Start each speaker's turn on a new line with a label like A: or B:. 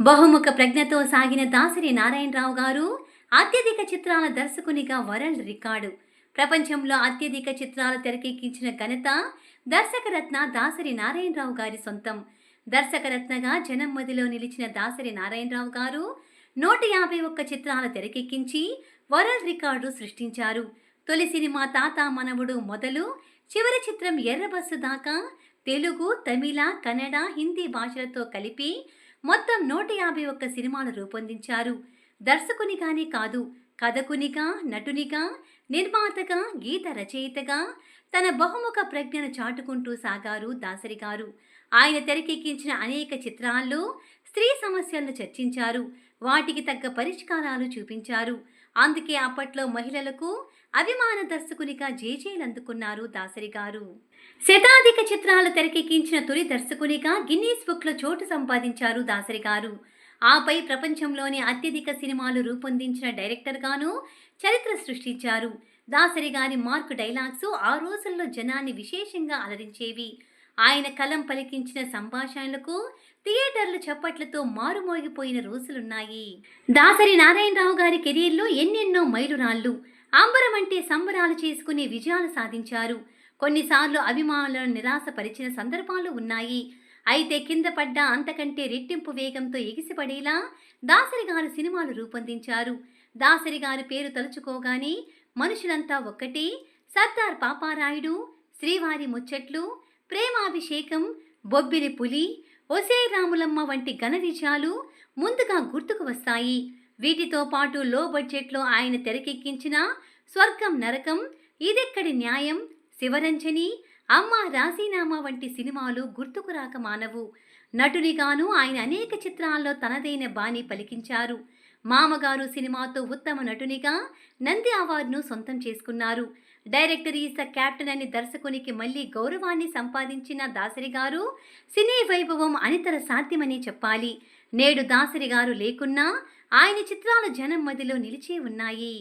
A: బహుముఖ ప్రజ్ఞతో సాగిన దాసరి నారాయణరావు గారు అత్యధిక చిత్రాల దర్శకునిగా వరల్డ్ రికార్డు. ప్రపంచంలో అత్యధిక చిత్రాలు తెరకెక్కించిన ఘనత దర్శకరత్న దాసరి నారాయణరావు గారి సొంతం. దర్శకరత్నగా జనం మదిలో నిలిచిన దాసరి నారాయణరావు గారు నూట యాభై ఒక్క చిత్రాలు తెరకెక్కించి వరల్డ్ రికార్డు సృష్టించారు. తొలి సినిమా తాత మనవుడు మొదలు చివరి చిత్రం ఎర్రబస్సు దాకా తెలుగు తమిళ కన్నడ హిందీ భాషలతో కలిపి మొత్తం నూట యాభై ఒక్క సినిమాలు రూపొందించారు. దర్శకునిగానే కాదు కథకునిగా నటునిగా నిర్మాతగా గీత రచయితగా తన బహుముఖ ప్రజ్ఞను చాటుకుంటూ సాగారు దాసరి గారు. ఆయన తెరకెక్కించిన అనేక చిత్రాల్లో స్త్రీ సమస్యలను చర్చించారు వాటికి తగ్గ పరిష్కారాలు చూపించారు. అందుకే అప్పట్లో మహిళలకు అభిమాన దర్శకునిగా జేజేలు అందుకున్నారు దాసరి గారు శతాధిక చిత్రాలు తెరకెక్కించిన తొలి దర్శకునిగా గిన్నీస్ బుక్లో చోటు సంపాదించారు దాసరి గారు ఆపై ప్రపంచంలోని అత్యధిక సినిమాలు రూపొందించిన డైరెక్టర్గాను చరిత్ర సృష్టించారు. దాసరి గారి మార్క్ డైలాగ్స్ ఆ రోజుల్లో జనాన్ని విశేషంగా అలరించేవి. ఆయన కలం పలికించిన సంభాషణలకు థియేటర్లు చప్పట్లతో మారుమోగిపోయిన రోజులున్నాయి. దాసరి నారాయణరావు గారి కెరీర్లో ఎన్నెన్నో మైలురాళ్ళు అంబరం అంటే సంబరాలు చేసుకునే విజయాలు సాధించారు. కొన్నిసార్లు అభిమానులను నిరాశపరిచిన సందర్భాలు ఉన్నాయి. అయితే కింద పడ్డ అంతకంటే రెట్టింపు వేగంతో ఎగిసిపడేలా దాసరి గారు సినిమాలు రూపొందించారు. దాసరి గారి పేరు తలుచుకోగానే మనుషులంతా ఒక్కటే. సర్దార్ పాపారాయుడు శ్రీవారి ముచ్చట్లు ప్రేమాభిషేకం బొబ్బిలి పులి ఒసే రాములమ్మ వంటి ఘన విజయాలు ముందుగా గుర్తుకు వస్తాయి. వీటితో పాటు లో బడ్జెట్లో ఆయన తెరకెక్కించిన స్వర్గం నరకం ఇదెక్కడి న్యాయం? శివరంజని అమ్మ రాజీనామా వంటి సినిమాలు గుర్తుకు రాక మానవు. నటునిగాను ఆయన అనేక చిత్రాల్లో తనదైన బాణి పలికించారు. మామగారు సినిమాతో ఉత్తమ నటునిగా నంది అవార్డును సొంతం చేసుకున్నారు. డైరెక్టర్ ఈస్ ద క్యాప్టెన్ అని దర్శకునికి మళ్ళీ గౌరవాన్ని సంపాదించిన దాసరి గారు సినీ వైభవం అనితర సాధ్యమని చెప్పాలి. నేడు దాసరి గారు లేకున్నా ఆయన చిత్రాలు జనం మదిలో నిలిచే ఉన్నాయి.